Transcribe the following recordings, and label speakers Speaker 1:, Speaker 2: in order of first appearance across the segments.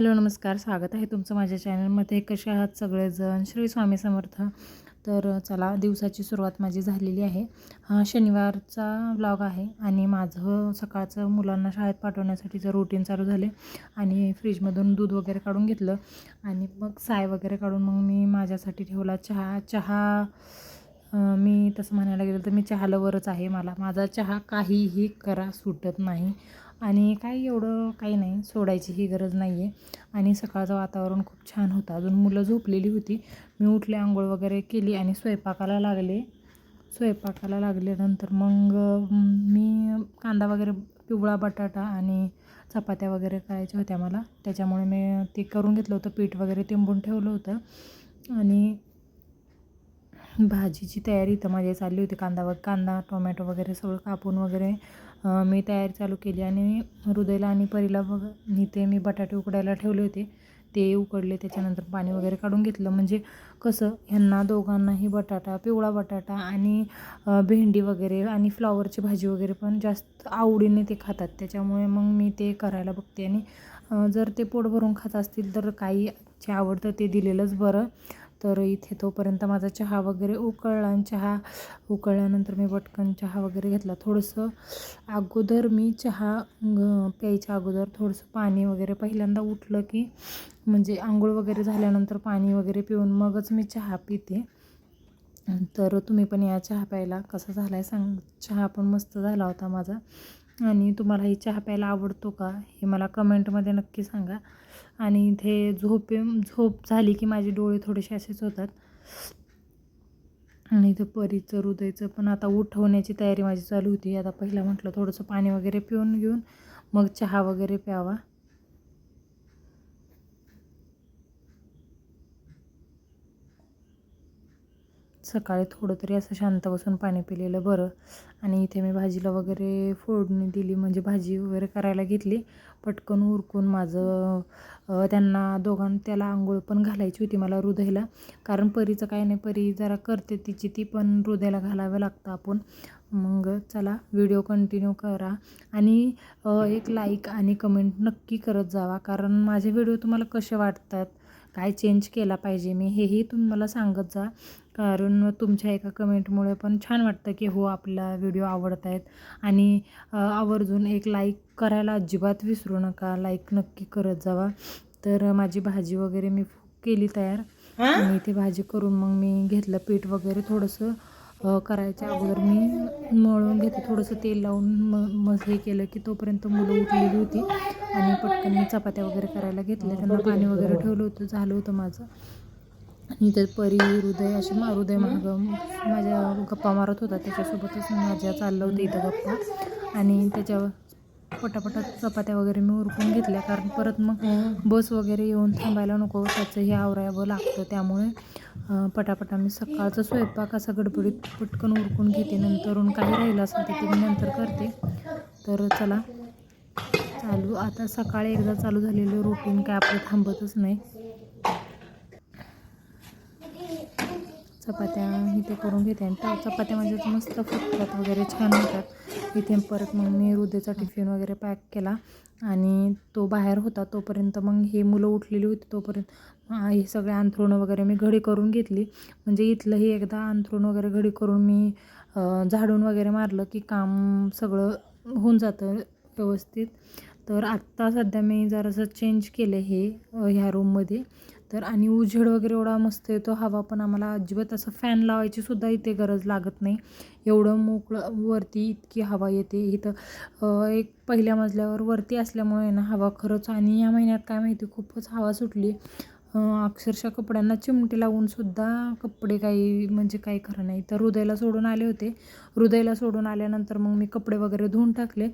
Speaker 1: Hello नमस्कार. स्वागत आहे तुमचं माझ्या चॅनलमध्ये. कसे आहात सगळेजण? श्री स्वामी समर्थ. तर चला दिवसाची सुरुवात माझी झालेली आहे. हा शनिवारचा ब्लॉग आहे आणि माझं सकाळचं मुलांना शाळेत पाठवण्यासाठीचं रुटीन चालू झाले आणि फ्रीजमधून दूध वगैरे काढून घेतलं आणि मग साय वगैरे काढून मग मी माझ्यासाठी ठेवला चहा. चहा मी तसं म्हणायला गेलं तर मी चहा लवरच आहे मला. माझा चहा काहीही करा सुटत नाही. आणि काही एवढं काही नाही सोडायची ही गरज नाही आहे आणि सकाळचं वातावरण खूप छान होतं. अजून मुलं झोपलेली होती. मी उठले आंघोळ वगैरे केली आणि स्वयंपाकाला लागले. स्वयंपाकाला लागल्यानंतर मग मी कांदा वगैरे पिवळा बटाटा आणि चपात्या वगैरे करायच्या होत्या मला. त्याच्यामुळे मी ते करून घेतलं होतं. पीठ वगैरे तिंबून ठेवलं होतं. आणि भाजीची तयारी तर माझी चालली होती. कांदा व कांदा टोमॅटो वगैरे सगळं कापून वगैरे मी तयारी चालू केली आणि हृदयला आणि परीला बघ इथे मी बटाटे उकडायला ठेवले होते. ते उकडले त्याच्यानंतर पाणी वगैरे काढून घेतलं. म्हणजे कसं ह्यांना दोघांनाही बटाटा पिवळा बटाटा आणि भेंडी वगैरे आणि फ्लॉवरची भाजी वगैरे पण जास्त आवडीने ते खातात. त्याच्यामुळे मग मी ते करायला बघते. आणि जर ते पोट भरून खात असतील तर काही जे आवडतं ते दिलेलंच बरं. तर इथे तोपर्यंत माझा चहा वगैरे उकळला आणि चहा उकळल्यानंतर मी पटकन चहा वगैरे घेतला. थोडंसं अगोदर मी चहा प्यायच्या अगोदर थोडंसं पाणी वगैरे पहिल्यांदा उठलं की म्हणजे आंघोळ वगैरे झाल्यानंतर पाणी वगैरे पिऊन मगच मी चहा पिते. तर तुम्ही पण या चहा प्यायला कसा झाला आहे सांग. चहा पण मस्त झाला होता माझा. आणि तुम्हालाही चहा प्यायला आवडतो का हे मला कमेंटमध्ये नक्की सांगा. आणि इथे झोपे झोप झाली की माझे डोळे थोडेसे असेच होतात. आणि इथं परीचं हृदयचं पण आता उठवण्याची तयारी माझी चालू होती. आता पहिला म्हटलं थोडंसं पाणी वगैरे पिऊन घेऊन मग चहा वगैरे प्यावा. सकाळी थोडं तरी असं शांत बसून पाणी पिलेलं बरं. आणि इथे मी भाजीला वगैरे फोडणी दिली म्हणजे भाजी वगैरे करायला घेतली. पटकन उरकून माझं त्यांना दोघां त्याला आंघोळ पण घालायची होती मला हृदयला. कारण परीचं काय नाही परी जरा करते तिची ती पण हृदयाला घालावं लागतं आपण. मग चला व्हिडिओ कंटिन्यू करा. आणि एक लाईक आणि कमेंट नक्की करत जावा. कारण माझे व्हिडिओ तुम्हाला कसे वाटतात काय चेंज केला पाहिजे मी हेही तुम्ही मला सांगत जा. कारण तुमच्या एका कमेंटमुळे पण छान वाटतं की हो आपला व्हिडिओ आवडत आहेत आणि आवर्जून एक लाईक करायला अजिबात विसरू नका. लाईक नक्की करत जावा. तर माझी भाजी वगैरे मी केली तयार. आणि ती भाजी करून मग मी घेतलं पीठ वगैरे थोडंसं करायच्या अगोदर मी मळून घेते थोडंसं तेल लावून म मग हे केलं की तोपर्यंत मुलं उठलेली होती. आणि पटकन मी चपात्या वगैरे करायला घेतल्या. त्यांना पाणी वगैरे ठेवलं होतं. झालं होतं माझं. आणि ते परी हृदय असे मा हृदय महाग माझ्या गप्पा मारत होता. त्याच्यासोबतच माझ्या चाललं होतं इथं गप्पा. आणि त्याच्यावर पटापटा चपात्या वगैरे मी उरकून घेतल्या. कारण परत मग बस वगैरे येऊन थांबायला नको. त्याचं हे आवरावं लागतं. त्यामुळे पटापटा मी सकाळचा स्वयंपाक असा गडबडीत पटकन उरकून घेते. नंतरून काही राहिलं असेल तर ते मी नंतर करते. तर चला चालू. आता सकाळी एकदा चालू झालेलं रुटीन काय आपलं थांबतच नाही. चपात्या इथे करून घेते. आणि त्या चपात्या माझ्या मस्त फुटतात वगैरे छान होतात. इथे परत मग मी हृदयाचा टिफिन वगैरे पॅक केला. आणि तो बाहेर होता तोपर्यंत मग हे मुलं उठलेली होती तोपर्यंत हे सगळे अंथरुणं वगैरे मी घडी करून घेतली. म्हणजे इथलंही एकदा अंथरुण वगैरे घडी करून मी झाडून वगैरे मारलं की काम सगळं होऊन जातं व्यवस्थित. तर आत्ता सध्या मी जरासं चेंज केलं हे ह्या रूममध्ये तर आणि उजेड वगैरे एवढा मस्त येतो. हवा पण आम्हाला अजिबात असं फॅन लावायची सुद्धा इथे गरज लागत नाही. एवढं मोकळं वरती इतकी हवा येते. इथं एक पहिल्या मजल्यावर वरती असल्यामुळे ना हवा खरंच आणि या महिन्यात काय माहिती खूपच हवा सुटली. अक्षरशः कपड्यांना चिमटे लावूनसुद्धा कपडे काही म्हणजे काही खरं नाही. तर हृदयला सोडून आले होते. हृदयला सोडून आल्यानंतर मग मी कपडे वगैरे धुवून टाकले.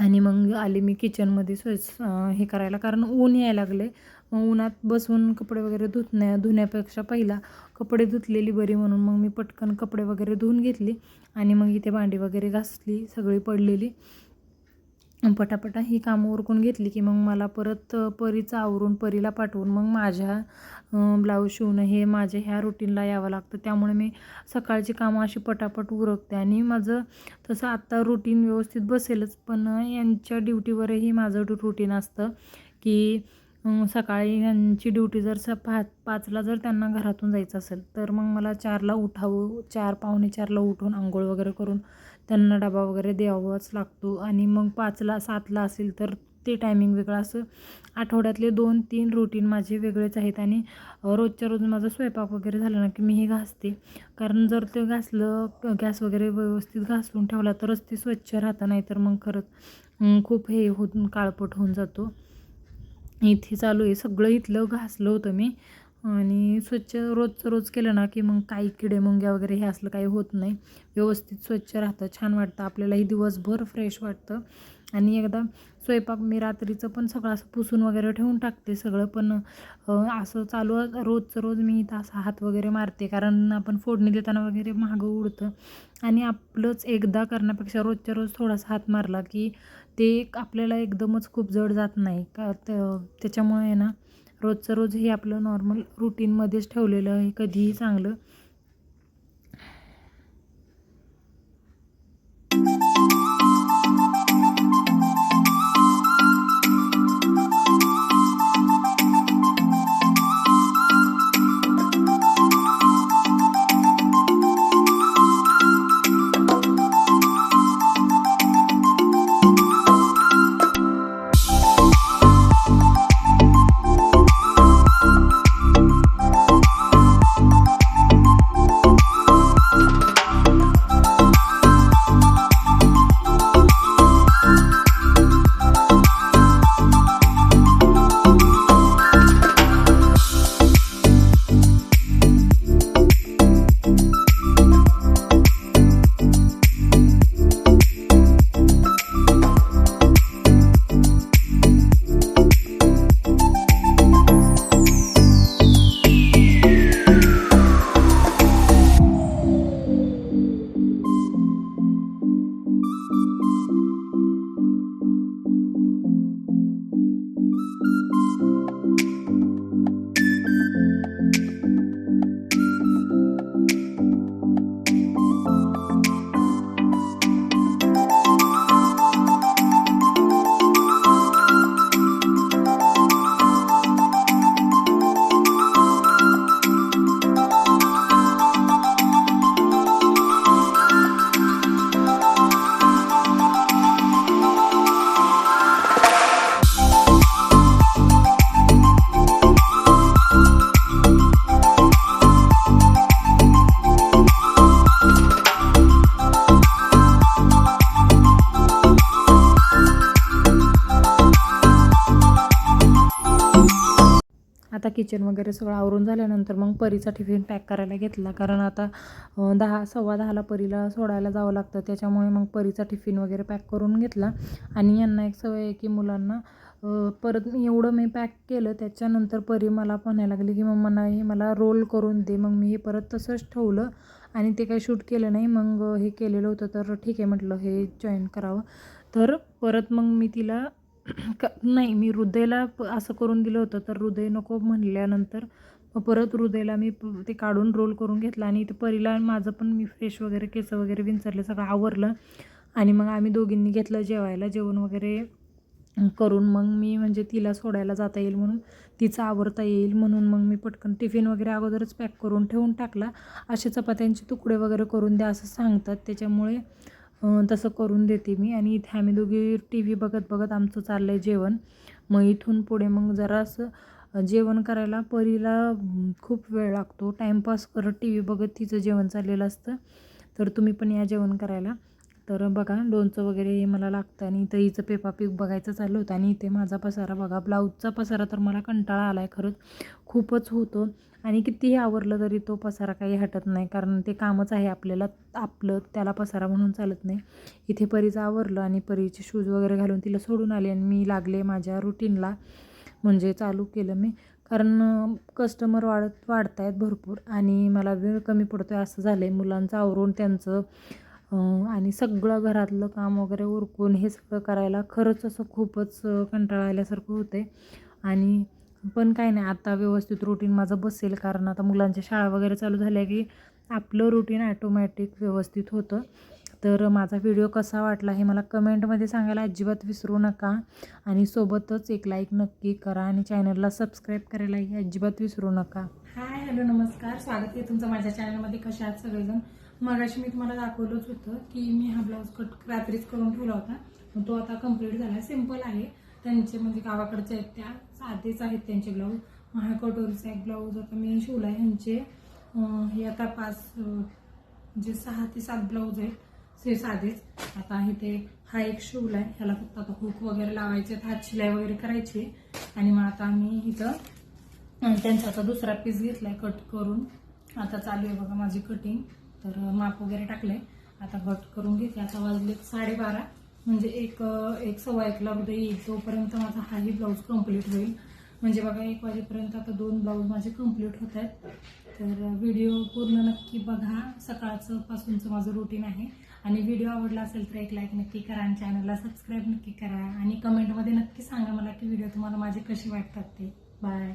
Speaker 1: आणि मग आले मी किचनमध्ये स्वयंस हे करायला. कारण ऊन यायला लागले. मग उन्हात बसून कपडे वगैरे धुतण्या धुण्यापेक्षा पहिला कपडे धुतलेली बरी म्हणून मग मी पटकन कपडे वगैरे धुवून घेतली. आणि मग इथे भांडी वगैरे घासली सगळी पडलेली. पटापटा ही कामं उरकून घेतली की मग मला परत परीचं आवरून परीला पाठवून मग माझ्या ब्लाऊज शिवणं हे माझ्या ह्या रुटीनला यावं लागतं. त्यामुळे मी सकाळची कामं अशी पटापट उरकते आणि माझं तसं आत्ता रुटीन व्यवस्थित बसेलच पण यांच्या ड्युटीवरही माझं रुटीन असतं की सकाळी यांची ड्युटी जर स पा पाचला जर त्यांना घरातून जायचं असेल तर मग मला चारला उठावं चार पावणे चारला उठून आंघोळ वगैरे करून त्यांना डबा वगैरे द्यावाच लागतो. आणि मग पाचला सातला असेल तर ते टायमिंग वेगळं. असं आठवड्यातले दोन तीन रुटीन माझे वेगळेच आहेत. आणि रोजच्या रोज माझा स्वयंपाक वगैरे झाला ना की मी हे घासते. कारण जर ते घासलं गॅस वगैरे व्यवस्थित घासून ठेवला तरच ते स्वच्छ राहतं नाही तर मग खरंच खूप हे होऊन काळपट होऊन जातो. इथे चालू आहे. सगळं इथलं घासलं होतं मी. आणि स्वच्छ रोजचं रोज केलं ना की मग काही किडे मुंग्या वगैरे हे असलं काही होत नाही. व्यवस्थित स्वच्छ राहतं छान वाटतं. आपल्यालाही दिवसभर फ्रेश वाटतं. आणि एकदा स्वयंपाक मी रात्रीचं पण सगळं असं पुसून वगैरे ठेवून टाकते सगळं पण असं चालू रोजचं रोज मी इथं असा हात वगैरे मारते कारण आपण फोडणी देताना वगैरे महागं उडतं. आणि आपलंच एकदा करण्यापेक्षा रोजच्या रोज थोडासा हात मारला की ते आपल्याला एकदमच खूप जड जात नाही. का त्याच्यामुळे आहे ना रोजचं रोज हे आपलं नॉर्मल रुटीनमध्येच ठेवलेलं आहे. कधीही चांगलं आता किचन वगैरे सगळं आवरून झाल्यानंतर मग परीचा टिफिन पॅक करायला घेतला. कारण आता दहा सव्वा दहाला परीला सोडायला जावं लागतं. त्याच्यामुळे मग परीचा टिफिन वगैरे पॅक करून घेतला. आणि यांना एक सवय आहे की मुलांना परत मी एवढं मी पॅक केलं त्याच्यानंतर परी मला म्हणायला लागली की मम्मा हे मला रोल करून दे. मग मी हे परत तसंच ठेवलं आणि ते काही शूट केलं नाही. मग हे केलेलं होतं तर ठीक आहे म्हटलं हे जॉईन करावं. तर परत मग मी तिला का नाही मी हृदयला प असं करून दिलं होतं तर हृदय नको म्हणल्यानंतर परत हृदयला मी प- ते काढून रोल करून घेतलं आणि ते परीला माझं पण मी फ्रेश वगैरे केस वगैरे विंचरले सगळं आवरलं. आणि मग आम्ही दोघींनी घेतलं जेवायला जेवण वगैरे करून मग मी म्हणजे तिला सोडायला जाता येईल म्हणून तिचं आवरता येईल म्हणून मग मी पटकन टिफिन वगैरे अगोदरच पॅक करून ठेवून टाकला. असे चपात्यांचे तुकडे वगैरे करून द्या असं सांगतात त्याच्यामुळे तसं करून देते मी. आणि इथे आम्ही दोघी टी व्ही बघत बघत आमचं चाललं आहे जेवण. मग इथून पुढे मग जरासं असं जेवण करायला परीला खूप वेळ लागतो. टाईमपास करत टी व्ही बघत तिचं जेवण चाललेलं असतं. तर तुम्ही पण या जेवण करायला. तर बघा लोणचं वगैरे हे मला लागतं आणि इथं हिचं पेपापीक बघायचं चाललं होतं आणि इथे माझा पसारा बघा ब्लाऊजचा पसारा तर मला कंटाळा आला आहे खरंच. खूपच होतो आणि कितीही आवरलं तरी तो पसारा काही हटत नाही कारण ते कामच आहे आपल्याला आपलं त्याला पसारा म्हणून चालत नाही. इथे परीचं आवरलं आणि परीचे शूज वगैरे घालून तिला सोडून आले आणि मी लागले माझ्या रुटीनला म्हणजे चालू केलं मी. कारण कस्टमर वाढत वाढत आहेत भरपूर आणि मला वेळ कमी पडतो आहे असं झालं आहे मुलांचं आवरून त्यांचं आणि सगळं घरातलं काम वगैरे उरकून हे सगळं करायला खरंच असं खूपच कंटाळा आल्यासारखं होतं. आहे आणि पण काय नाही आता व्यवस्थित रुटीन माझं बसेल कारण आता मुलांच्या शाळा वगैरे चालू झाल्या की आपलं रुटीन ॲटोमॅटिक व्यवस्थित होतं. तर माझा व्हिडिओ कसा वाटला हे मला कमेंटमध्ये सांगायला अजिबात विसरू नका. आणि सोबतच एक लाईक नक्की करा आणि चॅनलला सबस्क्राईब करायलाही अजिबात विसरू नका. हाय हॅलो नमस्कार. स्वागत आहे तुमचं माझ्या चॅनलमध्ये कशा आहात सगळेजण? मगाशी मी तुम्हाला दाखवलंच होतं की मी हा ब्लाऊज कट रात्रीच करून ठेवला होता. मग तो आता कंप्लीट झाला. सिंपल आहे. त्यांचे म्हणजे गावाकडचे आहेत त्या. साधेच आहेत त्यांचे ब्लाऊज. महाकटोरीचा एक ब्लाऊज आता मी शिवला आहे. ह्यांचे हे आता पाच जे सहा ते सात ब्लाऊज आहेत ते साधेच. आता हे ते हा एक शिवला आहे ह्याला फक्त आता हुक वगैरे लावायचे आहेत, हात शिलाई वगैरे करायची. आणि मग आता मी इथं त्यांचा आता दुसरा पीस घेतलाय कट करून. आता चालू आहे बघा माझी कटिंग तर माप वगैरे टाकलंय. आता कट करून घेते. आता वाजले साडेबारा. म्हणजे एक एक सव्वा एकला उद्या येईल. तोपर्यंत माझा हाही ब्लाऊज कंप्लीट होईल. म्हणजे बघा एक वाजेपर्यंत आता दोन ब्लाऊज माझे कंप्लीट होत आहेत. तर व्हिडिओ पूर्ण नक्की बघा. सकाळचं पासूनचं माझं रुटीन आहे. आणि व्हिडिओ आवडला असेल तर एक लाईक नक्की करा आणि चॅनलला सबस्क्राईब नक्की करा. आणि कमेंटमध्ये नक्की सांगा मला की व्हिडिओ तुम्हाला माझे कसे वाटतात ते. बाय